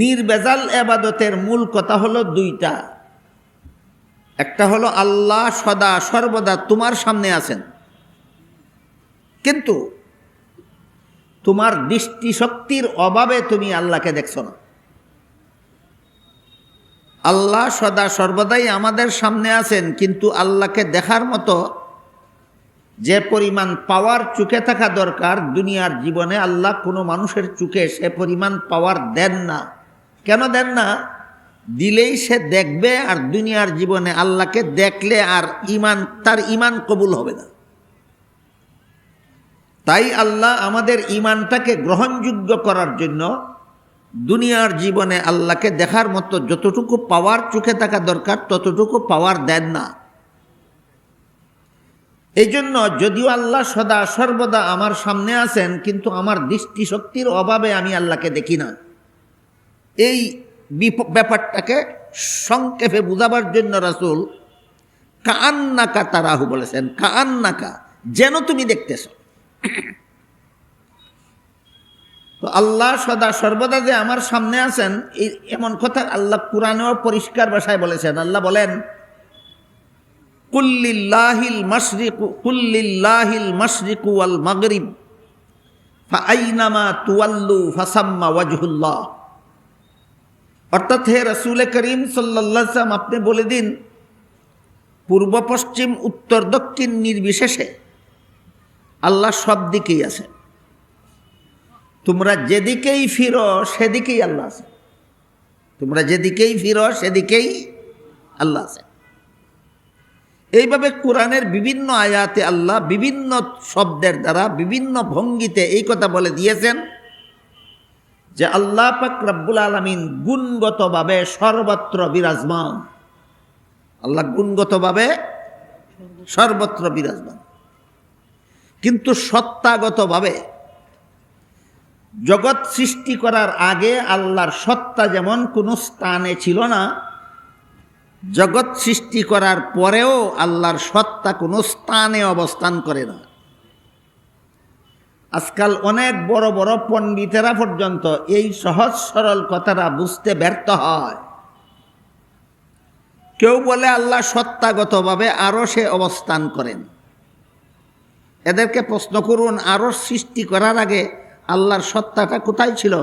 নির্বেজাল এবাদতের মূল কথা হলো দুইটা। একটা হলো আল্লাহ সদা সর্বদা তোমার সামনে আছেন। কিন্তু তোমার দৃষ্টিশক্তির অভাবে তুমি আল্লাহকে দেখছ না। আল্লাহ সদা সর্বদাই আমাদের সামনে আছেন, কিন্তু আল্লাহকে দেখার মতো যে পরিমাণ পাওয়ার চুকে থাকা দরকার দুনিয়ার জীবনে আল্লাহ কোনো মানুষের চুকে সে পরিমাণ পাওয়ার দেন না। কেন দেন না? দিলেই সে দেখবে আর দুনিয়ার জীবনে আল্লাহকে দেখলে আর ইমান তার ইমান কবুল হবে না। তাই আল্লাহ আমাদের ইমানটাকে গ্রহণযোগ্য করার জন্য দুনিয়ার জীবনে আল্লাহকে দেখার মতো যতটুকু পাওয়ার চোখে থাকা দরকার, ততটুকু পাওয়ার দেন না। এই জন্য যদিও আল্লাহ সদা সর্বদা আমার সামনে আছেন, কিন্তু আমার দৃষ্টিশক্তির অভাবে আমি আল্লাহকে দেখি না। এই ব্যাপারটাকে সংক্ষেপে বুঝাবার জন্য রাসুল কান্নাকা তারাহু বলেছেন কান্নাকা যেন তুমি দেখতেছ। তো আল্লাহ সদা সর্বদা যে আমার সামনে আছেন এই এমন কথা আল্লাহ কোরআনেও পরিষ্কার ভাষায় বলেছেন। আল্লাহ বলেন, কুল্লিল্লাহিল মাশরিকু কুল্লিল্লাহিল মাশরিকু ওয়াল মাগরিব, ফাআইনামা তুওয়াল্লু ফাসাম্মা ওয়াজহুল্লাহ। অর্থাৎ হে রসুল করিম সাল্লাম আপনি বলে দিন, পূর্ব পশ্চিম, উত্তর দক্ষিণ নির্বিশেষে আল্লাহ সব দিকেই আছে। তোমরা যেদিকেই ফিরো, সেদিকেই আল্লাহ আছে। তোমরা যেদিকেই ফিরো, সেদিকেই আল্লাহ আছে। এইভাবে কোরআনের বিভিন্ন আয়াতে আল্লাহ বিভিন্ন শব্দের দ্বারা, বিভিন্ন ভঙ্গিতে এই কথা বলে দিয়েছেন। যে আল্লাহ পাক রব্বুল আলমিন গুণগতভাবে সর্বত্র বিরাজমান। আল্লাহ গুণগতভাবে সর্বত্র বিরাজমান। কিন্তু সত্তাগতভাবে জগৎ সৃষ্টি করার আগে আল্লাহর সত্তা যেমন কোনো স্থানে ছিল না, জগৎ সৃষ্টি করার পরেও আল্লাহর সত্তা কোনো স্থানে অবস্থান করে না। আজকাল অনেক বড় বড় পণ্ডিতেরা পর্যন্ত এই সহজ সরল কথাটা বুঝতে ব্যর্থ হয়। কেউ বলে আল্লাহ সত্তাগতভাবে আরও সে অবস্থান করেন। এদেরকে প্রশ্ন করুন আরও সৃষ্টি করার আগে আল্লাহর সত্তাটা কোথায় ছিল?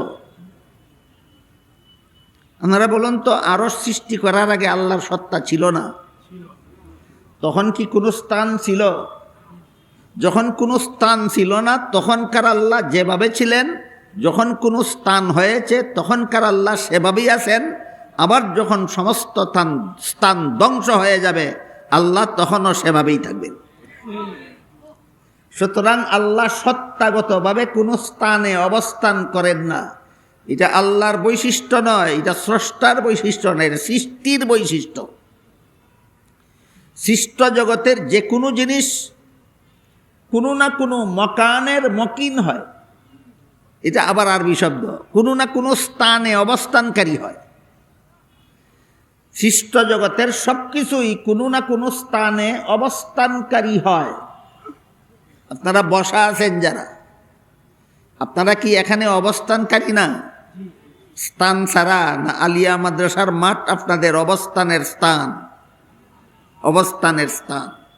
আপনারা বলুন তো আরও সৃষ্টি করার আগে আল্লাহর সত্তা ছিল না? তখন কি কোনো স্থান ছিল? যখন কোনো স্থান ছিল না, তখনকার আল্লাহ যেভাবে ছিলেন, যখন কোনো স্থান হয়েছে, তখনকার আল্লাহ সেভাবেই আছেন। আবার যখন সমস্ত স্থান স্থান ধ্বংস হয়ে যাবে, আল্লাহ তখনও সেভাবেই থাকবেন। সুতরাং আল্লাহ সত্তাগতভাবে কোনো স্থানে অবস্থান করেন না। এটা আল্লাহর বৈশিষ্ট্য নয়, এটা স্রষ্টার বৈশিষ্ট্য নয়, এটা সৃষ্টির বৈশিষ্ট্য। সৃষ্ট জগতের যে কোনো জিনিস কোনো না কোনো মকানের মকিন হয়। এটা আবার আরবি শব্দ। কোনো না কোনো স্থানে অবস্থানকারী হয়। সৃষ্ট জগতের সব কিছুই কোনো না কোনো স্থানে অবস্থানকারী হয়। আপনারা বসা আছেন যারা। আপনারা কি এখানে অবস্থানকারী না? স্থান ছাড়া না আলিয়া মাদ্রাসার মাঠ আপনাদের অবস্থানের স্থান। অবস্থানের স্থান।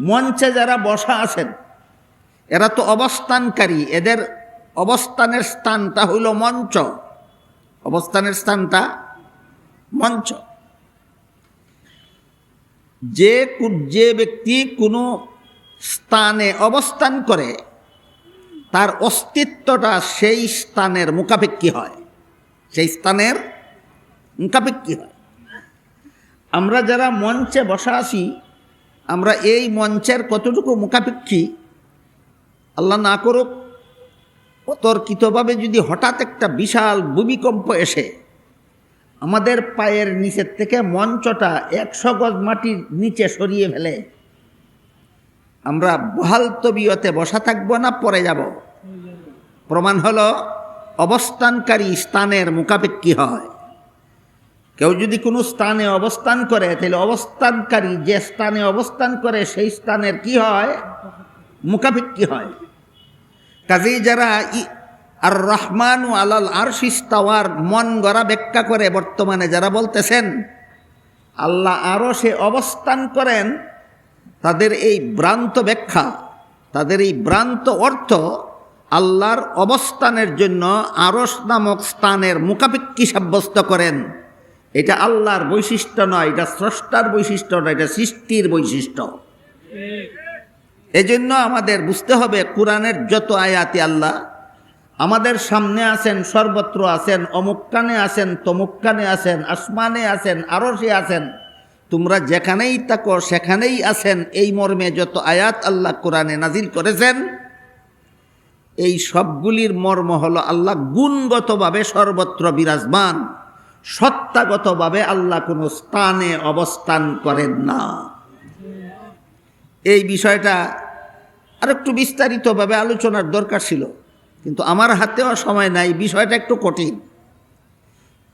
মঞ্চে যারা বসা আছেন, এরা তো অবস্থানকারী, এদের অবস্থানের স্থানটা হইল মঞ্চ। অবস্থানের স্থানটা মঞ্চ। যে যে ব্যক্তি কোনো স্থানে অবস্থান করে, তার অস্তিত্বটা সেই স্থানের মুখাপেক্ষী হয়। সেই স্থানের মুখাপেক্ষী হয়। আমরা যারা মঞ্চে বসা আছি আমরা এই মঞ্চের কতটুকু মুখাপেক্ষী? আল্লাহ না করুক, অতর্কিতভাবে যদি হঠাৎ একটা বিশাল ভূমিকম্প এসে আমাদের পায়ের নিচের থেকে মঞ্চটা একশো গজ মাটির নিচে সরিয়ে ফেলে, আমরা বহাল তবিয়তে বসা থাকব না পরে যাব। প্রমাণ হলো অবস্থানকারী স্থানের মুখাপেক্ষী হয়। কেউ যদি কোনো স্থানে অবস্থান করে, তাহলে অবস্থানকারী যে স্থানে অবস্থান করে, সেই স্থানের কি হয়? মুখাপেক্ষী হয়। কাজেই যারা আর রহমান ও আলাল আরশিস্তাওয়ার মন গড়া ব্যাখ্যা করে বর্তমানে যারা বলতেছেন, আল্লাহ আরও সে অবস্থান করেন, তাদের এই ভ্রান্ত ব্যাখ্যা, তাদের এই ভ্রান্ত অর্থ আল্লাহর অবস্থানের জন্য আরস নামক স্থানের মুখাপেক্ষী সাব্যস্ত করেন। এটা আল্লাহর বৈশিষ্ট্য নয়, এটা স্রষ্টার বৈশিষ্ট্য নয়, এটা সৃষ্টির বৈশিষ্ট্য। এজন্য আমাদের বুঝতে হবে কোরআনের যত আয়াতি আল্লাহ, আমাদের সামনে আছেন, সর্বত্র আছেন অমুক্কানে আছেন তমুক্কানে আছেন, আসমানে আছেন আরও সে আছেন, তোমরা যেখানেই থাকো, সেখানেই আছেন। এই মর্মে যত আয়াত আল্লাহ কোরআনে নাজিল করেছেন, এই সবগুলির মর্ম হলো আল্লাহ গুণগতভাবে সর্বত্র বিরাজমান। সত্তাগতভাবে আল্লাহ কোনো স্থানে অবস্থান করেন না। এই বিষয়টা আর একটু বিস্তারিতভাবে আলোচনার দরকার ছিল, কিন্তু আমার হাতেও সময় নাই, বিষয়টা একটু কঠিন।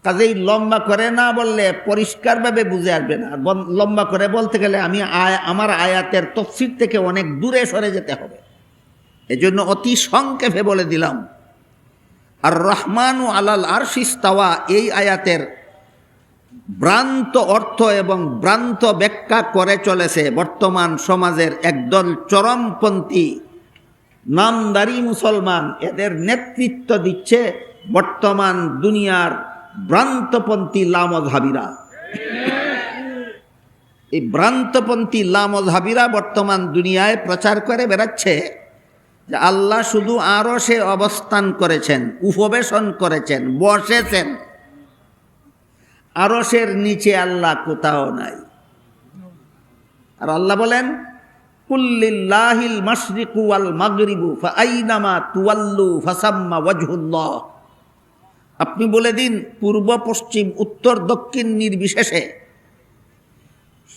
কাজেই লম্বা করে না বললে পরিষ্কারভাবে বুঝে আসবে না। লম্বা করে বলতে গেলে আমি আয়, আমার আয়াতের তফসির থেকে অনেক দূরে সরে যেতে হবে। এজন্য অতি সংক্ষেপে বলে দিলাম। আর রহমান ও আলাল আরশিস্তাওয়া এই আয়াতের ভ্রান্ত অর্থ এবং ভ্রান্ত ব্যাখ্যা করে চলেছে বর্তমান সমাজের একদল চরমপন্থী নামদারি মুসলমান। এদের নেতৃত্ব দিচ্ছে বর্তমান দুনিয়ার ভ্রান্তপন্থী লামধাবিরা এই ভ্রান্তপন্থী লামধাবিরা বর্তমান দুনিয়ায় প্রচার করে বেড়াচ্ছে। যে আল্লাহ শুধু আরও সে অবস্থান করেছেন, উপবেশন করেছেন, বসেছেন। আরসের নিচে আল্লাহ কোথাও নাই। আর আল্লাহ বলেন কুল্লিল্লাহিল মাগরিবু তুওয়াল্লু ফাসাম্মা ওয়াজহুল্লাহ। আপনি বলে দিন, পূর্ব, পশ্চিম, উত্তর, দক্ষিণ নির্বিশেষে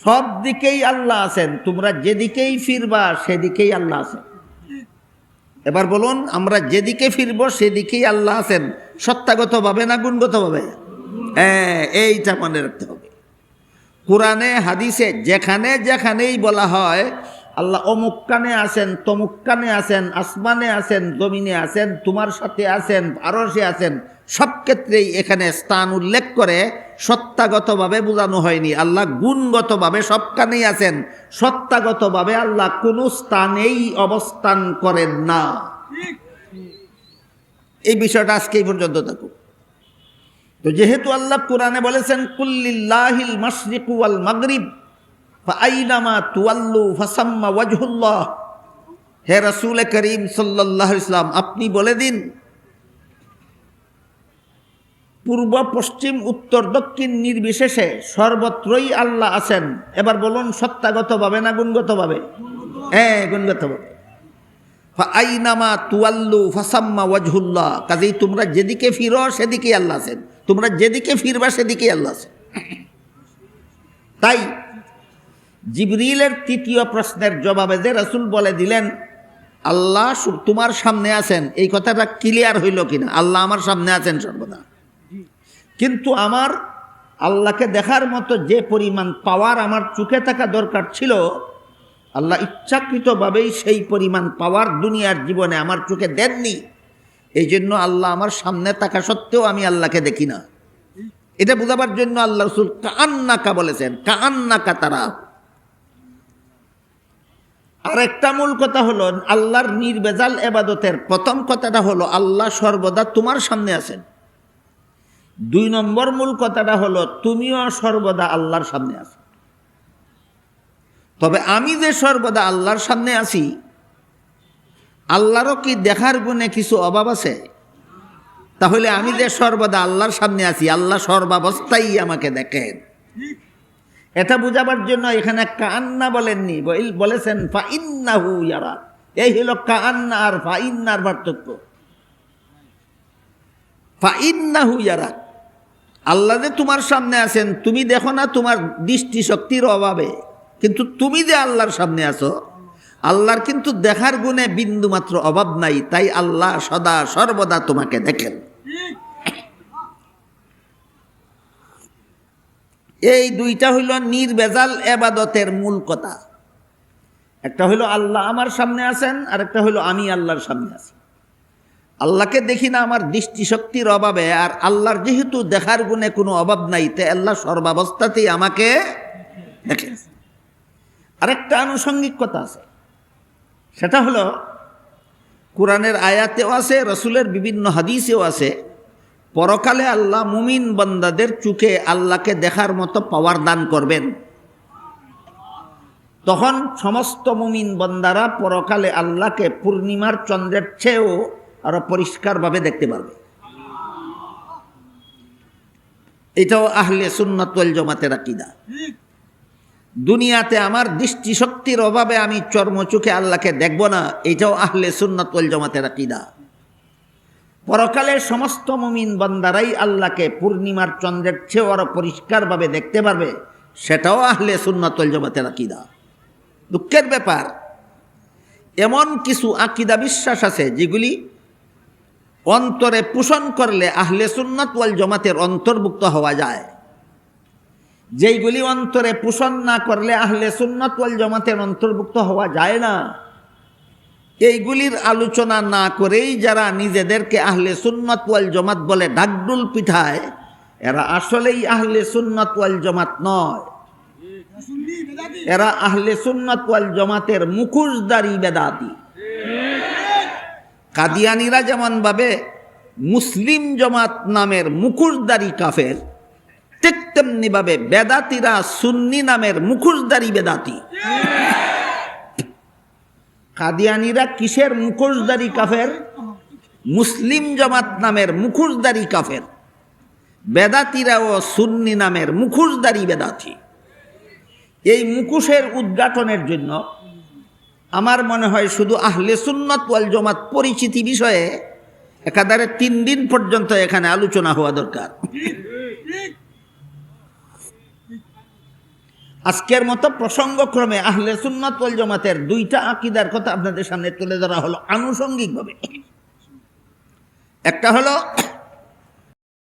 সব দিকেই আল্লাহ আছেন। তোমরা যেদিকেই ফিরবা, সেদিকেই আল্লাহ আছেন। এবার বলুন, আমরা যেদিকে ফিরবো সেদিকেই আল্লাহ আছেন। সত্তাগতভাবে না গুণগতভাবে? হ্যাঁ এইটা মনে রাখতে হবে। কোরআনে, হাদিসে, যেখানে যেখানেই বলা হয়, আল্লাহ অমুক্কানে আছেন তমুক্কানে আছেন, আসমানে আছেন, জমিনে আছেন, তোমার সাথে আছেন আরসে আছেন সব ক্ষেত্রেই এখানে স্থান উল্লেখ করে সত্তাগতভাবে বোঝানো হয়নি। আল্লাহ গুণগতভাবে সবখানেই আছেন। সত্তাগতভাবে আল্লাহ কোনো স্থানেই অবস্থান করেন না। এই বিষয়টা আজকে এই পর্যন্ত থাকুক। তো যেহেতু আল্লাহ কোরআনে বলেছেন, কুল্লিল্লাহিল মাশরিকু ওয়াল মাগরিব, ফাআইনামা তুয়াল্লু ফাসাম্মা ওয়াজহুল্লাহ। হে রাসূল করিম আলাইহি ইসলাম আপনি বলে দিন পূর্ব, পশ্চিম, উত্তর, দক্ষিণ নির্বিশেষে সর্বত্রই আল্লাহ আছেন। এবার বলুন, সত্তাগতভাবে না গুণগতভাবে? হ্যাঁ গুণগতভাবে। আইনামা তুয়াল্লু ফাসাম্মা ওয়াজহুল্লাহ। কাজেই তোমরা যেদিকে ফিরো, সেদিকেই আল্লাহ আছেন। তোমরা যেদিকে ফিরবা, সেদিকেই আল্লাহ আছেন। তাই জিবরিলের তৃতীয় প্রশ্নের জবাবে যে রসুল বলে দিলেন, আল্লাহ তোমার সামনে আছেন। এই কথাটা ক্লিয়ার হইল কিনা? আল্লাহ আমার সামনে আছেন সর্বদা। কিন্তু আমার আল্লাহকে দেখার মতো যে পরিমাণ পাওয়ার আমার চোখে থাকা দরকার ছিল, আল্লাহ ইচ্ছাকৃতভাবেই সেই পরিমাণ পাওয়ার দুনিয়ার জীবনে আমার চোখে দেননি। এই জন্য আল্লাহ আমার সামনে থাকা সত্ত্বেও আমি আল্লাহকে দেখি না। এটা বোঝাবার জন্য আল্লাহ রসুল কান্নাকা বলেছেন কান্নাকা তারা। আর একটা মূল কথা হলো, আল্লাহর নির্বেজাল এবাদতের প্রথম কথাটা হলো, আল্লাহ সর্বদা তোমার সামনে আছেন। দুই নম্বর মূল কথাটা হলো, তুমিও সর্বদা আল্লাহর সামনে আছো। তবে আমি যে সর্বদা আল্লাহর সামনে আছি, আল্লাহরও কি দেখার গুণে কিছু অভাব আছে? তাহলে আমি যে সর্বদা আল্লাহর সামনে আছি, আল্লাহ সর্বাবস্থাই আমাকে দেখেন। এটা বুঝাবার জন্য এখানে কান্না বলেননি বলেছেন বলেছেন, ফাইন্নাহু ইয়ারা। এই হলো কান্না আর ফাইন্নার পার্থক্য। ফাইন্নাহু ইয়ারা। আল্লাহ যে তোমার সামনে আছেন, তুমি দেখো না তোমার দৃষ্টি শক্তির অভাবে। কিন্তু তুমি যে আল্লাহর সামনে আছো, আল্লাহর কিন্তু দেখার গুণে বিন্দু মাত্র অভাব নাই, তাই আল্লাহ সদা সর্বদা তোমাকে দেখেন। এই দুইটা হইল নির্বেজাল এবাদতের মূল কথা। একটা হইল আল্লাহ আমার সামনে আছেন আর একটা হইল আমি আল্লাহর সামনে আছি। আল্লাহকে দেখি না আমার দৃষ্টিশক্তির অভাবে, আর আল্লাহর যেহেতু দেখার গুণে কোনো অভাব নাই, তে আল্লাহ সর্বাবস্থাতেই আমাকে দেখে আরেকটা আনুষঙ্গিক কথা আছে। সেটা হলো, কোরআনের আয়াতেও আছে, রসুলের বিভিন্ন হাদিসেও আছে, পরকালে আল্লাহ মুমিন বান্দাদের চুকে আল্লাহকে দেখার মতো পাওয়ার দান করবেন। তখন সমস্ত মুমিন বন্দারা পরকালে আল্লাহকে পূর্ণিমার চন্দ্রের চেয়েও আরও পরিষ্কারভাবে দেখতে পারবে। এটাও আহলে সুন্নাতুল জমাতের আকিদা। দুনিয়াতে আমার দৃষ্টিশক্তির অভাবে আমি চর্মচোখে আল্লাহকে দেখব না, এটাও আহলে সুন্নাতুল জমাতের আকিদা। পরকালের সমস্ত মুমিন বান্দারাই আল্লাহকে পূর্ণিমার চন্দ্রের চেয়েও আরও পরিষ্কারভাবে দেখতে পারবে, সেটাও আহলে সুন্নাতুল জমাতের আকিদা। দুঃখের ব্যাপার, এমন কিছু আকিদা বিশ্বাস আছে যেগুলি অন্তরে পোষণ করলে আহলে সুন্নাত ওয়াল জমাতের অন্তর্ভুক্ত হওয়া যায়। যেইগুলি অন্তরে পোষণ না করলে আহলে সুন্নাত ওয়াল জমাতের অন্তর্ভুক্ত হওয়া যায় না। এইগুলির আলোচনা না করেই যারা নিজেদেরকে আহলে সুন্নাত ওয়াল জমাত বলে ডাকডুল পিঠায়, এরা আসলেই আহলে সুন্নাত ওয়াল জমাত নয়। এরা আহলে সুন্নাত ওয়াল জমাতের মুখোশদারি বেদাতি। কাদিয়ানিরা যেমনভাবে মুসলিম জমাত নামের মুখোশদারি কাফের, ঠিক তেমনিভাবে বেদাতিরা সুন্নি নামের মুখোশদারি বেদাতি। কাদিয়ানিরা কিসের মুখোশদারি কাফের? মুসলিম জমাত নামের মুখোশদারি কাফের। বেদাতিরা ও সুন্নি নামের মুখোশদারি বেদাতি। এই মুখোশের উদ্ঘাটনের জন্য আমার মনে হয় শুধু আহলে সুন্নত ওয়াল জমাত পরিচিতি বিষয়ে একাধারে তিন দিন পর্যন্ত এখানে আলোচনা হওয়া দরকার। আজকের মতো প্রসঙ্গক্রমে আহলে সুন্নত ওয়াল জমাতের দুইটা আকিদার কথা আপনাদের সামনে তুলে ধরা হলো আনুষঙ্গিকভাবে। একটা হলো